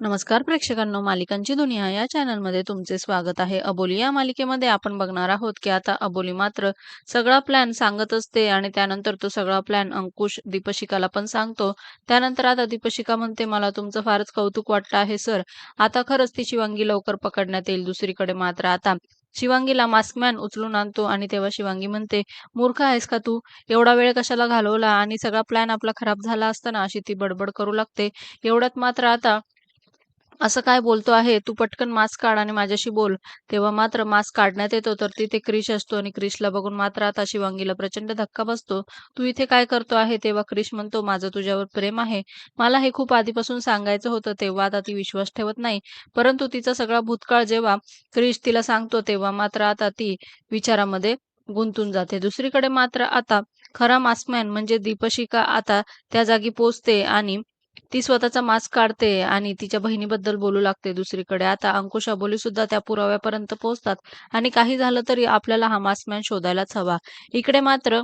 नमस्कार प्रेक्षकांनो मालिकांची दुनिया या चॅनलमध्ये तुमचे स्वागत आहे. अबोली या मालिकेमध्ये आपण बघणार आहोत की आता अबोली मात्र सगळा प्लॅन सांगत असते आणि त्यानंतर तो सगळा प्लॅन अंकुश दीपशिकाला पण सांगतो. त्यानंतर आता दीपशिका म्हणते मला तुमचं फारच कौतुक वाटतं आहे सर आता खरंच ती शिवांगी लवकर पकडण्यात येईल दुसरीकडे मात्र आता. शिवांगीला मास्कमॅन उचलून आणतो आणि तेव्हा शिवांगी म्हणते मूर्ख आहेस का तू? एवढा वेळ कशाला घालवला? आणि सगळा प्लॅन आपला खराब झाला असताना अशी ती बडबड करू लागते. एवढ्यात मात्र आता असं काय बोलतो आहे? तू पटकन मास्क काढ आणि माझ्याशी बोल. तेव्हा मात्र मास्क काढण्यात येतो तर तिथे क्रिश असतो आणि क्रिशला बघून मात्र आता शिवांगीला प्रचंड धक्का बसतो. तू इथे काय करतो आहे? तेव्हा क्रिश म्हणतो माझं तुझ्यावर प्रेम आहे. मला हे खूप आधीपासून सांगायचं होतं तेव्हा आता ती विश्वास ठेवत नाही. परंतु तिचा सगळा भूतकाळ जेव्हा क्रिश तिला सांगतो तेव्हा मात्र आता ती विचारामध्ये गुंतून जाते. दुसरीकडे मात्र आता खरा मास्कमॅन म्हणजे दीपशिका आता त्या जागी पोचते आणि ती स्वतःचा मास्क काढते आणि तिच्या बहिणीबद्दल बोलू लागते दुसरीकडे. आता अंकुश अबोली सुद्धा त्या पुराव्यापर्यंत पोहोचतात आणि काही झालं तरी आपल्याला हा मास्कमॅन शोधायलाच हवा. इकडे मात्र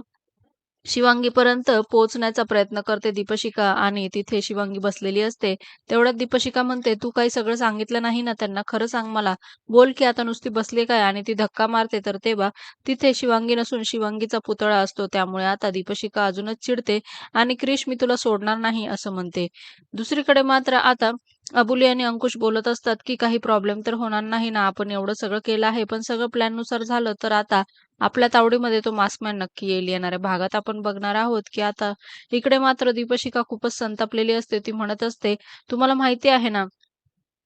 शिवांगीपर्यंत पोहोचण्याचा प्रयत्न करते दीपशिका आणि तिथे शिवांगी बसलेली असते. तेवढ्यात दीपशिका म्हणते तू काही सगळं सांगितलं नाही ना त्यांना खरं सांग मला. बोल की आता नुसती बसली काय आणि ती धक्का मारते तर तेव्हा तिथे शिवांगी नसून शिवांगीचा पुतळा असतो. त्यामुळे आता दीपशिका अजूनच चिडते आणि क्रिश मी तुला सोडणार नाही असं म्हणते. दुसरीकडे मात्र आता अबुली आणि अंकुश बोलत असतात की काही प्रॉब्लेम तर होणार नाही ना आपण एवढं सगळं केलं आहे पण सगळं प्लॅननुसार झालं तर आता आपल्या तावडीमध्ये तो मास्कमॅन नक्की येईल येणाऱ्या भागात आपण बघणार आहोत की आता इकडे मात्र दीपशिका खूपच संतापलेली असते. ती म्हणत असते तुम्हाला माहिती आहे ना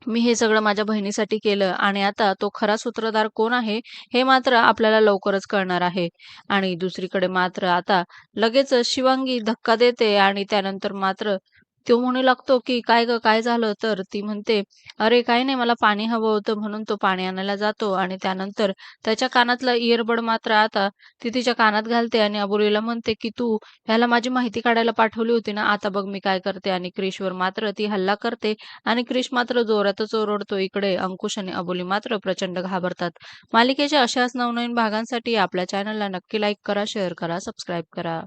मी हे सगळं माझ्या बहिणीसाठी केलं आणि आता तो खरा सूत्रधार कोण आहे हे मात्र आपल्याला लवकरच कळणार आहे. आणि दुसरीकडे मात्र आता लगेच शिवांगी धक्का देते आणि त्यानंतर मात्र तो म्हणू लागतो की काय ग काय झालं? तर ती म्हणते अरे काय नाही मला पाणी हवं होतं म्हणून तो पाणी आणायला जातो आणि त्यानंतर त्याच्या कानातला इयरबड मात्र आता ती तिच्या कानात घालते आणि अबोलीला म्हणते की तू ह्याला माझी माहिती काढायला पाठवली होती ना आता बघ मी काय करते. आणि क्रिशवर मात्र ती हल्ला करते आणि क्रिश मात्र जोरातच ओरडतो इकडे. अंकुश आणि अबोली मात्र प्रचंड घाबरतात. मालिकेच्या अशाच नवनवीन भागांसाठी आपल्या चॅनलला नक्की लाईक करा शेअर करा सबस्क्राईब करा.